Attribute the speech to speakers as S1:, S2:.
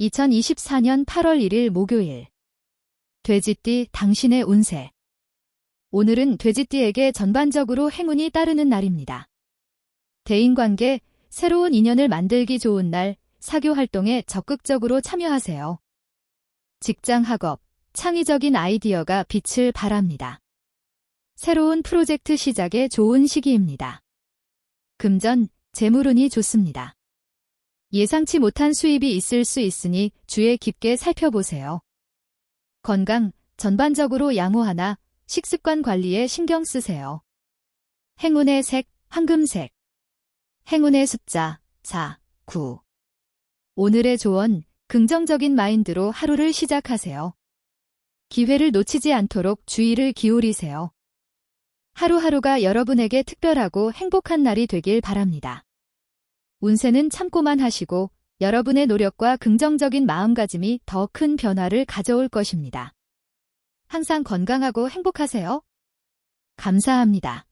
S1: 2024년 8월 1일 목요일. 돼지띠 당신의 운세. 오늘은 돼지띠에게 전반적으로 행운이 따르는 날입니다. 대인관계, 새로운 인연을 만들기 좋은 날, 사교 활동에 적극적으로 참여하세요. 직장 학업, 창의적인 아이디어가 빛을 발합니다. 새로운 프로젝트 시작에 좋은 시기입니다. 금전, 재물운이 좋습니다. 예상치 못한 수입이 있을 수 있으니 주의 깊게 살펴보세요. 건강, 전반적으로 양호하나 식습관 관리에 신경 쓰세요. 행운의 색, 황금색. 행운의 숫자, 4, 9. 오늘의 조언, 긍정적인 마인드로 하루를 시작하세요. 기회를 놓치지 않도록 주의를 기울이세요. 하루하루가 여러분에게 특별하고 행복한 날이 되길 바랍니다. 운세는 참고만 하시고 여러분의 노력과 긍정적인 마음가짐이 더 큰 변화를 가져올 것입니다. 항상 건강하고 행복하세요. 감사합니다.